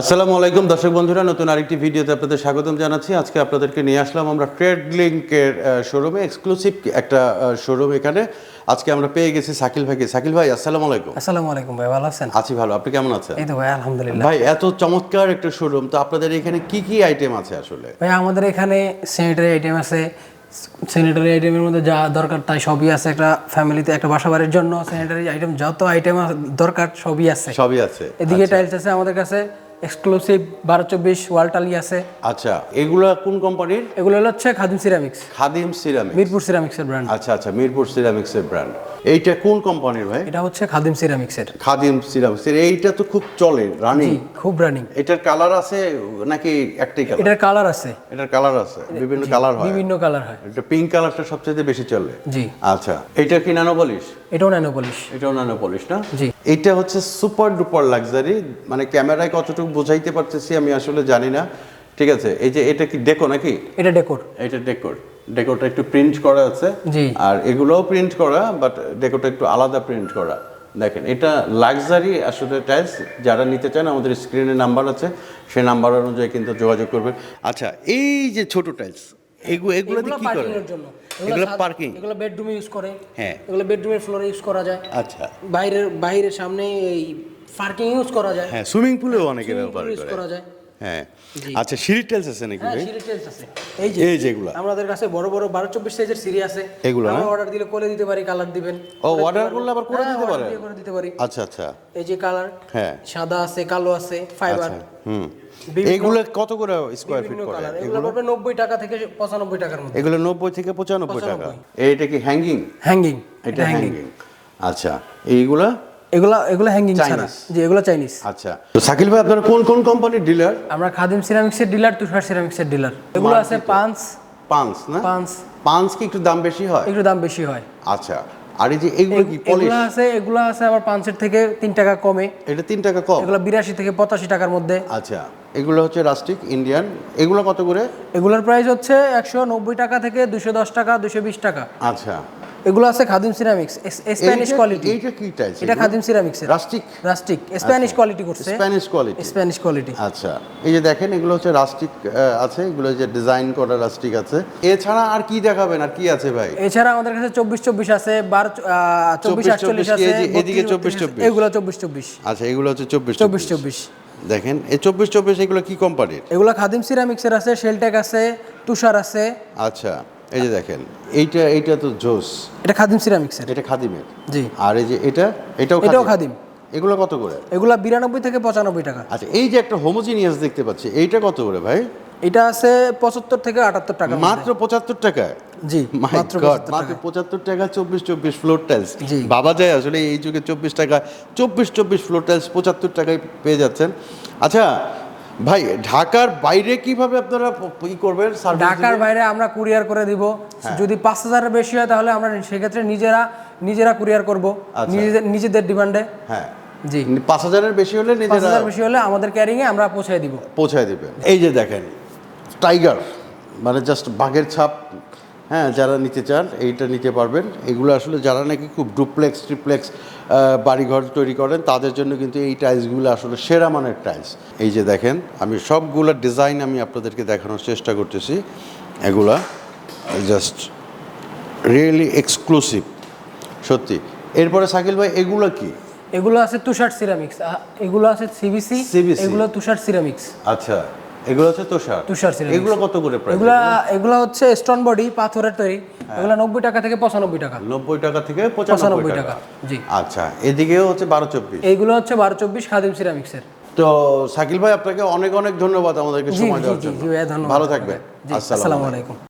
আসসালামু আলাইকুম দর্শক বন্ধুরা নতুন আরেকটি ভিডিওতে আপনাদের স্বাগতম জানাচ্ছি। আজকে আপনাদেরকে নিয়ে আসলাম আমরা ট্রেড লিঙ্কের শোরুমে এক্সক্লুসিভ একটা শোরুম এখানে। আজকে আমরা পেয়ে গেছি সাকিল ভাইকে। সাকিল ভাই আসসালামু আলাইকুম। আসসালামু আলাইকুম ভাই ভালো আছেন? আছি ভালো আপনি কেমন আছেন? এই তো ভাই আলহামদুলিল্লাহ। ভাই এত চমৎকার একটা শোরুম তো আপনাদের এখানে কি কি আইটেম আছে আসলে? ভাই আমাদের এখানে স্যানিটারি আইটেম আছে। স্যানিটারি আইটেমের মধ্যে যা দরকার তাই সবই আছে। একটা ফ্যামিলিতে একটা বাসা বাড়ির জন্য স্যানিটারি আইটেম যত আইটেম দরকার সবই আছে। সবই আছে। এদিকে টাইলস আছে আমাদের কাছে। এক্সক্লুসিভ বারো চব্বিশ ওয়ালটালি আছে। আচ্ছা এগুলো কোন কোম্পানির এগুলো হচ্ছে খাদিম সিরামিক্স খাদিম সিরামিক মিরপুর সিরামিক্সের ব্র্যান্ড আচ্ছা আচ্ছা মিরপুর সিরামিক্সের ব্র্যান্ড এইটা কোন কোম্পানির ভাই? এটা হচ্ছে খাদিম সিরামিক্সের খাদিম সিরামিক্সের এইটা তো খুব চলে রানিং খুব রানিং এটার কালার আছে নাকি একটাই কালার এটার কালার আছে। এটার কালার আছে বিভিন্ন কালার হয়। বিভিন্ন কালার হয়। এটা পিঙ্ক কালারটা সবচেয়ে বেশি চলে। জি। আচ্ছা এটা কি নানো পলিশ এটাও ন্যানো পলিশ এটাও নানো পলিশ না? জি। এটা হচ্ছে সুপার ডুপার লাক্সারি। মানে ক্যামেরায় কতটুকু বোঝাইতে পারতেছি আমি আসলে জানি না। ঠিক আছে এই যে এটা কি ডেকো নাকি? এটা ডেকোর। এটা ডেকোর। ডেকোটা একটু প্রিন্ট করা আছে। জি। আর এগুলোও প্রিন্ট করা বাট ডেকোটা একটু আলাদা প্রিন্ট করা। দেখেন এটা লাক্সারি আসলে টাইলস। যারা নিতে চান আমাদের স্ক্রিনে নাম্বার আছে। সেই নাম্বার অনুযায়ী কিন্তু যোগাযোগ করবেন। আচ্ছা এই যে ছোট টাইলস এগুলো এগুলো কি করে? জন্য। এগুলো পার্কিং এগুলো বেডরুমে ইউজ করে। হ্যাঁ। এগুলো বেডরুমের ফ্লোরে ইউজ করা যায়। আচ্ছা। বাইরের বাইরের সামনে এই পার্কিং ইউজ করা যায়। হ্যাঁ সুইমিং পুলেও অনেকে ব্যবহার করে। করা যায়। হ্যাঁ। আচ্ছা সিঁড়ি আছে নাকি হ্যাঁ ভাই? সিঁড়ি আছে। এই যে এই যেগুলা। আমাদের কাছে বড় বড় বারো চব্বিশ সাইজের সিঁড়ি আছে। এগুলো? আমরা অর্ডার দিলে করে দিতে পারি কালার দিবেন। ও অর্ডার করলে আবার করে হ্যাঁ, দিতে পারে? করে দিতে পারি। আচ্ছা আচ্ছা। এই যে কালার হ্যাঁ। সাদা আছে কালো আছে ফাইবার আচ্ছা হুম। এগুলো কত করে স্কোয়ার ফিট করে? এগুলো পড়বে নব্বই টাকা থেকে পঁচানব্বই টাকার মধ্যে। এগুলো নব্বই থেকে পঁচানব্বই টাকা। এইটা কি হ্যাঙ্গিং হ্যাঙ্গিং এটা হ্যাঙ্গিং আচ্ছা এইগুলা? এগুলা এগুলো হ্যাঙ্গিং ছাড়া। জি এগুলো চাইনিজ আচ্ছা। তো শাকিল ভাই আপনারা কোন কোন কোম্পানির ডিলার আমরা খাদিম সিরামিক্সের ডিলার তুষার সিরামিক্সের ডিলার এগুলো আছে পাঁচ পাঁচ না? পাঁচ পাঁচ কি একটু দাম বেশি হয়? একটু দাম বেশি হয়। আচ্ছা। আর এই যে এগুলো কি পলিশ এগুলো আছে এগুলো আছে আবার পাঁচের থেকে তিন টাকা কমে। এটা তিন টাকা কম? এগুলো বিরাশি থেকে পঁচাশি টাকার মধ্যে। আচ্ছা। এগুলো হচ্ছে রাস্টিক ইন্ডিয়ান এগুলো কত করে? এগুলোর প্রাইস হচ্ছে একশো নব্বই টাকা থেকে দুশো দশ টাকা দুশো বিশ টাকা। আচ্ছা। এগুলো আছে খাদিম সিরামিক্স স্প্যানিশ কোয়ালিটি এইটা কি টাইলস এটা Khadim ceramics rustic rustic Spanish quality করছে। স্প্যানিশ কোয়ালিটি স্প্যানিশ কোয়ালিটি আচ্ছা। এই যে দেখেন এগুলো হচ্ছে রাস্টিক আছে। এগুলো যে ডিজাইন করা রাস্টিক আছে। এছাড়া আর কি দেখাবেন? আর কি আছে ভাই? এছাড়া আমাদের কাছে চব্বিশ চব্বিশ আছে বারো চব্বিশ 24, আটচল্লিশ 24 আছে এদিকে 32, 24, এগুলো চব্বিশ চব্বিশ। আচ্ছা এগুলো হচ্ছে চব্বিশ চব্বিশ। চব্বিশ দেখেন এই চব্বিশ চব্বিশ এগুলো কি কোম্পানির এগুলো খাদিম সিরামিক্সের আছে শেলটেক আছে তুষার আছে। আচ্ছা। এই যে দেখেন এইটা এইটা তো জোস। এটা খাদিম সিরামিক্সের এটা খাদিমের। জি। আর এই যে এটা এটাও এটাও খাদিম। এগুলো কত করে? এগুলা বিরানব্বই থেকে পঁচানব্বই টাকা। আচ্ছা এই যে একটা হোমোজিনিয়াস দেখতে পাচ্ছি এইটা কত করে ভাই? এটা আছে পঁচাত্তর থেকে আটাত্তর টাকা মাত্র পঁচাত্তর টাকায় জি মাত্র 75 মাত্র টাকা পঁচাত্তর টাকা চব্বিশ চব্বিশ ফ্লোর টাইলস। বাবা যায় আসলে এই যুগে চব্বিশ টাকা চব্বিশ চব্বিশ ফ্লোর টাইলস পঁচাত্তর টাকায় পেয়ে যাচ্ছেন। আচ্ছা ভাই ঢাকার বাইরে কীভাবে আপনারা ই করবেন ঢাকার বাইরে আমরা কুরিয়ার করে দিব। হ্যাঁ। যদি পাঁচ হাজারের বেশি হয় তাহলে আমরা সেক্ষেত্রে নিজেরা নিজেরা কুরিয়ার করব। আচ্ছা। নিজেদের নিজেদের ডিমান্ডে হ্যাঁ। জি। পাঁচ হাজারের বেশি হলে নিজেরা হাজার বেশি হলে আমাদের ক্যারিংয়ে আমরা পৌঁছায় দিব। পৌঁছায় দিবেন। এই যে দেখেন টাইগার মানে জাস্ট বাঘের ছাপ হ্যাঁ যারা নিতে চান এইটা নিতে পারবেন। এগুলো আসলে যারা নাকি খুব ডুপ্লেক্স ট্রিপ্লেক্স বাড়িঘর তৈরি করেন তাদের জন্য কিন্তু এই টাইলসগুলো আসলে সেরা মানের টাইলস এই যে দেখেন আমি সবগুলো ডিজাইন আমি আপনাদেরকে দেখানোর চেষ্টা করতেছি। এগুলা জাস্ট রিয়েলি এক্সক্লুসিভ সত্যি। এরপরে সাকিল ভাই এগুলো কি? এগুলো আছে তুষার সিরামিক্স এগুলো আছে সিবিসি এগুলো তুষার সিরামিক্স আচ্ছা। এগুলো হচ্ছে তুষার। তুষার। এগুলো কত করে প্রাইস এগুলো এগুলো হচ্ছে স্টোন বডি পাথরের তৈরি। এগুলো নব্বই টাকা থেকে পঁচানব্বই টাকা। নব্বই টাকা থেকে পঁচানব্বই পঁচানব্বই টাকা টাকা জি। আচ্ছা এদিকেও হচ্ছে বারো চব্বিশ। এইগুলো হচ্ছে বারো চব্বিশ খাদিম সিরামিক্সের তো শাকিল ভাই আপনাকে অনেক অনেক ধন্যবাদ আমাদেরকে সময় দেওয়ার জন্য। ভালো থাকবেন। আসসালামু আলাইকুম।